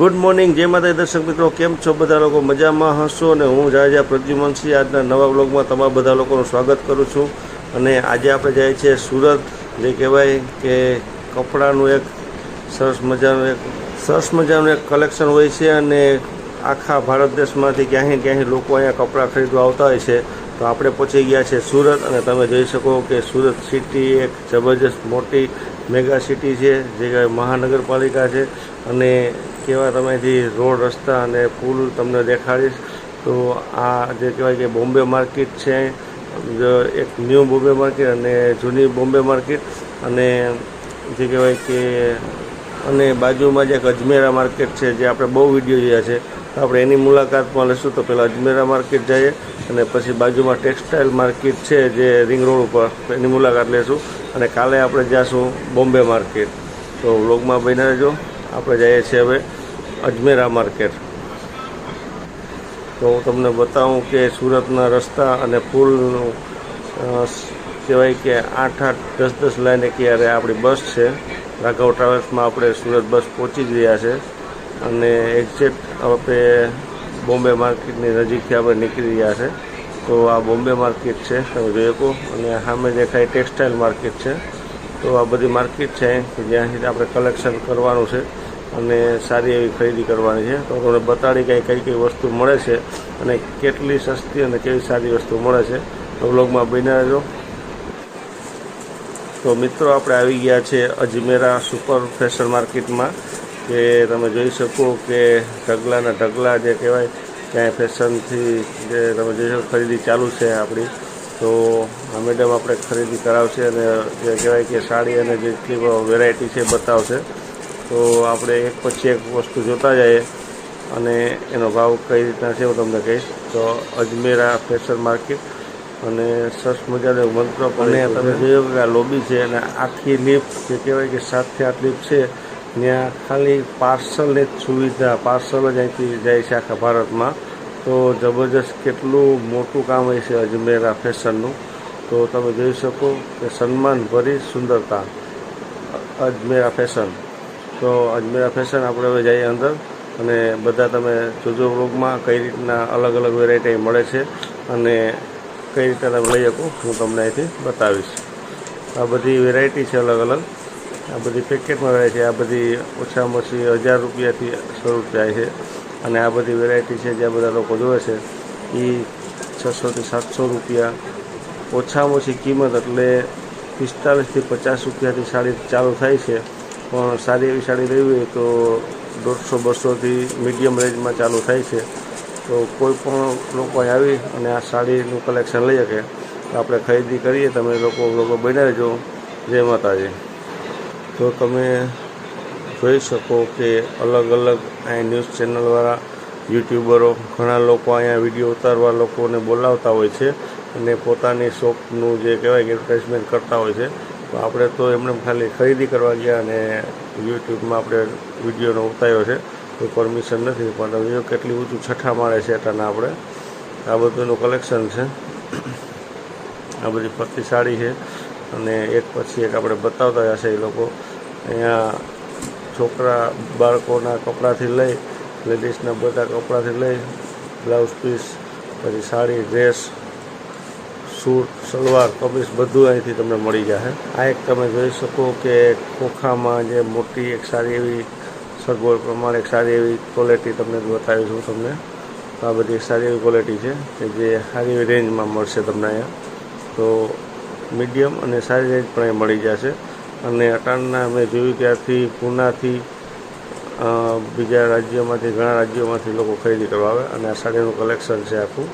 Good morning. જય માતા દર્શક મિત્રો, કેમ છો? બધા લોકો મજામાં હશો અને હું જાજા પ્રદ્યુમનસિંહ આજના નવા બ્લોગમાં તમારા બધા લોકોનું સ્વાગત કરું છું. અને આજે આપણે જઈએ છીએ સુરત, જે કહેવાય કે કપડાનું એક સરસ મજાનું એક, સરસ મજાનું એક કલેક્શન હોય છે અને આખા ભારત દેશમાંથી ક્યાંય ક્યાંય લોકો અહીંયા કપડાં ખરીદવા આવતા હોય છે. તો આપણે પહોંચી ગયા છે સુરત અને તમે જોઈ શકો કે સુરત સિટી એક જબરજસ્ત મોટી મેગા સિટી છે, જે મહાનગરપાલિકા છે, અને કેવા તમેથી રોડ, રસ્તા અને પુલ તમને દેખાડીશ, તો આ જે કહેવાય કે બોમ્બે માર્કેટ છે એક ન્યૂ બોમ્બે માર્કેટ અને જૂની બોમ્બે માર્કેટ, અને જે કહેવાય કે અને બાજુમાં જે એક અજમેરા માર્કેટ છે, જે આપણે બહુ વીડિયો જોયા છે, તો આપણે એની મુલાકાતમાં લઈશું, તો પહેલાં અજમેરા માર્કેટ જઈએ, અને પછી બાજુમાં ટેક્સટાઇલ માર્કેટ છે, જે રિંગ રોડ ઉપર એની મુલાકાત લેશું અને કાલે આપણે જઈશું બોમ્બે માર્કેટ. તો વ્લોગમાં બન્યા રહેજો. આપણે જઈએ છીએ હવે અજમેરા માર્કેટ. તો હું તમને બતાવું કે સુરતના રસ્તા અને પુલનું કહેવાય કે આઠ આઠ દસ દસ લાઈને ક્યારે આપણી બસ છે. રાઘવ ટ્રાવેલ્સમાં આપણે સુરત બસ પહોંચી ગયા છે. અને એક્ઝેક્ટ આપણે બોમ્બે માર્કેટની નજીકથી આપણે નીકળી રહ્યા છે. તો આ બોમ્બે માર્કેટ છે, તમે જોઈ શકો. અને સામે દેખાય ટેક્સટાઇલ માર્કેટ છે. તો આ બધી માર્કેટ છે કે જ્યાંથી આપણે કલેક્શન કરવાનું છે અને સારી એવી ખરીદી કરવાની છે. તો તમને બતાડી કઈ કઈ કઈ વસ્તુ મળે છે અને કેટલી સસ્તી અને કેવી સારી વસ્તુ મળે છે. તો બ્લોગમાં બન્યા રહેજો. તો મિત્રો, આપણે આવી ગયા છે અજમેરા સુપર ફેશન માર્કેટમાં, કે તમે જોઈ શકો કે ઢગલાના ઢગલા જે કહેવાય ક્યાંય ફેશનથી જે તમે જોઈ શકો ખરીદી ચાલુ છે આપણી, તો આ મેડમ આપણે ખરીદી કરાવશે અને જે કહેવાય કે સાડી અને જેટલી વેરાયટી છે બતાવશે. તો આપણે એક પછી એક વસ્તુ જોતા જઈએ અને એનો ભાવ કઈ રીતના છે હું તમને કહીશ. તો અજમેરા ફેશન માર્કેટ અને સરસ મજાને મંત્ર પણ તમે જોયું કે આ લોબી છે અને આખી લિફ્ટ જે કહેવાય કે સાતથી આઠ લિફ્ટ છે ત્યાં ખાલી પાર્સલની જ સુવિધા, પાર્સલ જ અહીંથી જાય છે આખા ભારતમાં. તો જબરજસ્ત કેટલું મોટું કામ હોય છે અજમેરા ફેશનનું. તો તમે જોઈ શકો કે સન્માન ભરી સુંદરતા અજમેરા ફેશન. તો અજમેરા ફેશન આપણે હવે જઈએ અંદર અને બધા તમે જોજો વ્લોગમાં કઈ રીતના અલગ અલગ વેરાયટી મળે છે અને કઈ રીતે તમે લઈ શકો હું તમને અહીંથી બતાવીશ. આ બધી વેરાયટી છે અલગ અલગ. આ બધી પેકેટમાં રહે છે. આ બધી ઓછામાં ઓછી હજાર રૂપિયાથી શરૂ થાય છે. અને આ બધી વેરાયટી છે જે બધા લોકો જોવે છે એ છસોથી સાતસો રૂપિયા. ઓછામાં ઓછી કિંમત એટલે પિસ્તાલીસથી પચાસ રૂપિયાથી સાડી ચાલુ થાય છે. પણ સારી એવી સાડી લેવી હોય તો દોઢસો, બસોથી મીડિયમ રેન્જમાં ચાલુ થાય છે. તો કોઈ પણ લોકો આવી અને આ સાડીનું કલેક્શન લઈ શકે. તો આપણે ખરીદી કરીએ, તમે લોકો લોકો બનાવજો જય માતાજી. તો તમે જોઈ શકો કે અલગ અલગ અહીં ન્યૂઝ ચેનલવાળા યુટ્યુબરો ઘણા લોકો અહીંયા વીડિયો ઉતારવા લોકોને બોલાવતા હોય છે અને પોતાની શોપનું જે કહેવાય કે એડવર્ટાઇઝમેન્ટ કરતા હોય છે. તો આપણે તો એમને ખાલી ખરીદી કરવા ગયા અને યુટ્યુબમાં આપણે વિડીયોનો ઉતાર્યો છે. કોઈ પરમિશન નથી, પણ વીડિયો કેટલી ઊંચું છઠ્ઠા માળે છે એટલાના આપણે. આ બધુંનું કલેક્શન છે. આ બધી પત્તી છે. અને એક પછી એક આપણે બતાવતા હશે એ લોકો. અહીંયા છોકરા બાળકોના કપડાંથી લઈ, લેડીઝના બધા કપડાંથી લઈ, બ્લાઉઝ પીસ, પછી સાડી, ડ્રેસ, સૂટ, સલવાર, કમીસ બધું અહીંથી તમને મળી જશે આ એક તમે જોઈ શકો કે ખોખામાં જે મોટી, એક સારી એવી સગવડ પ્રમાણે એક સારી એવી ક્વોલિટી તમને બતાવી છું તમને. તો આ બધી એક સારી એવી ક્વોલિટી છે કે જે સારી એવી રેન્જમાં મળશે તમને અહીંયા. તો મીડિયમ અને સારી રેન્જ પણ મળી જશે. અને અટાણના મેં જોયું ત્યારથી પૂનાથી બીજા રાજ્યોમાંથી, ઘણા રાજ્યોમાંથી લોકો ખરીદી કરવા આવે અને આ સાડીનું કલેક્શન છે આખું.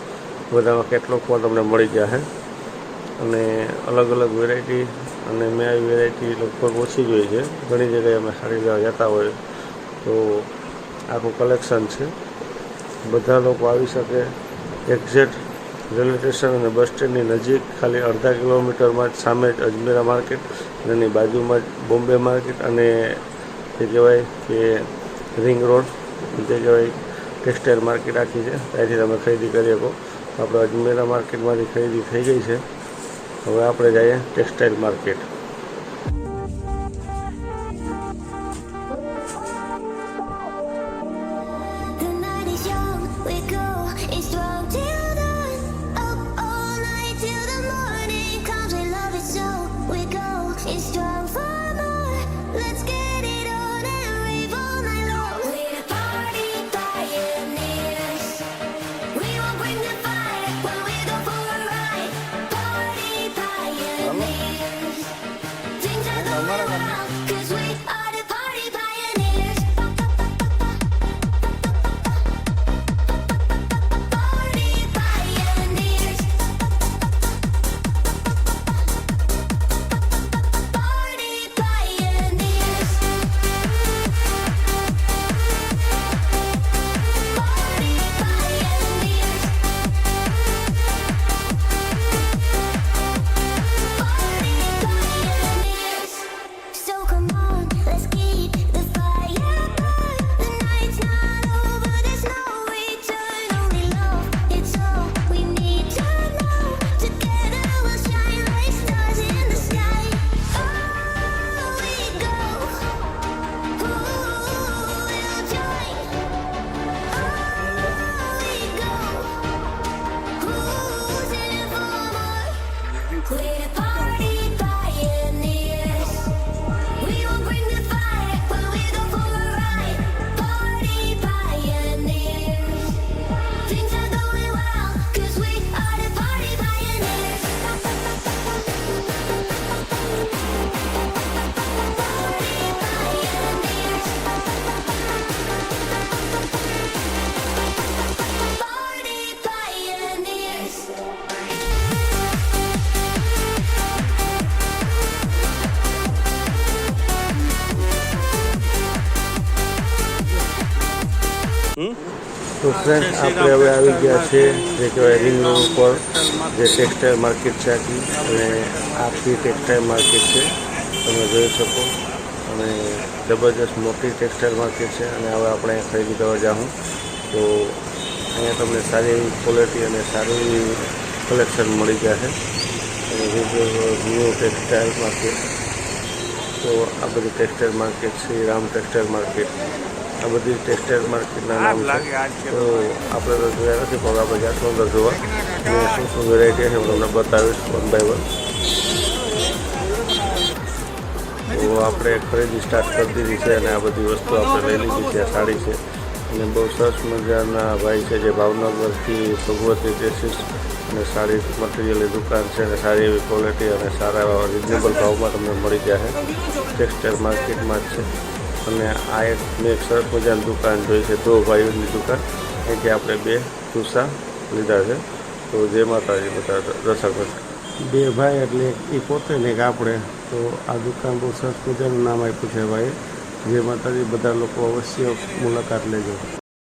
બધામાં કેટલોકમાં તમને મળી જશે અને અલગ અલગ વેરાયટી, અને મેં આવી વેરાયટી લગભગ ઓછી જોઈ છે. ઘણી જગ્યાએ અમે સાડી લેવા જતા હોય તો આખું કલેક્શન છે. બધા લોકો આવી શકે. એક્ઝેક્ટ રેલવે સ્ટેશન અને બસ સ્ટેન્ડની નજીક, ખાલી અડધા કિલોમીટરમાં જ સામે જ અજમેરા માર્કેટ અને એની બાજુમાં જ બોમ્બે માર્કેટ અને જે કહેવાય કે રિંગ રોડ, જે કહેવાય ટેક્સટાઇલ માર્કેટ આખી છે. ત્યાંથી તમે ખરીદી કરી શકો. આપણે અજમેરા માર્કેટમાંથી ખરીદી થઈ ગઈ છે. હવે આપણે જઈએ ટેક્સટાઇલ માર્કેટ. Allah'a emanet. તો ફ્રેન્ડ આપણે હવે આવી ગયા છે જે કહેવાય રિંગ રોડ ઉપર, જે ટેક્સટાઇલ માર્કેટ છે આખી. અને આખી ટેક્સટાઇલ માર્કેટ છે. તમે જોઈ શકો. અને જબરજસ્ત મોટી ટેક્સટાઇલ માર્કેટ છે. અને હવે આપણે ખરીદી કરવા જાઉં તો અહીંયા તમને સારી એવી ક્વોલિટી અને સારી એવી કલેક્શન મળી જશે. અને ન્યૂ ટેક્સટાઇલ માર્કેટ તો આ બધી textile market Shri Ram textile market આ બધી ટેક્સટાઇલ માર્કેટના નામ છે. તો આપણે તો જોયા નથી પણ આપણે બજાર અંદર જોવા. અને શું શું વેરાયટી છે હું તમને બતાવીશ વન બાય વન તો આપણે ખરીદી સ્ટાર્ટ કરી દીધી છે અને આ બધી વસ્તુ આપણે લઈ લીધી છે આ સાડી છે. અને બહુ સરસ મજાના ભાઈ છે જે ભાવનગરથી ભગવતી ડ્રેસીસ અને સારી મટીરિયલની દુકાન છે અને સારી એવી ક્વોલિટી અને સારા એવા રિઝનેબલ ભાવમાં તમને મળી જાય છે. ટેક્સટાઇલ માર્કેટમાં જ છે. અને આ એક મેં એક સરસ મજાની દુકાન જોઈ છે દો ભાઈઓની દુકાન. અહીંથી આપણે બે જુસ્સા લીધા છે. તો જે માતાજી બધા દર્શક બે ભાઈ એટલે એ પોતે ને એક આપણે. તો આ દુકાન બહુ સરસ મજાનું નામ આપ્યું છે ભાઈ જે માતાજી, બધા લોકો અવશ્ય મુલાકાત લેજો.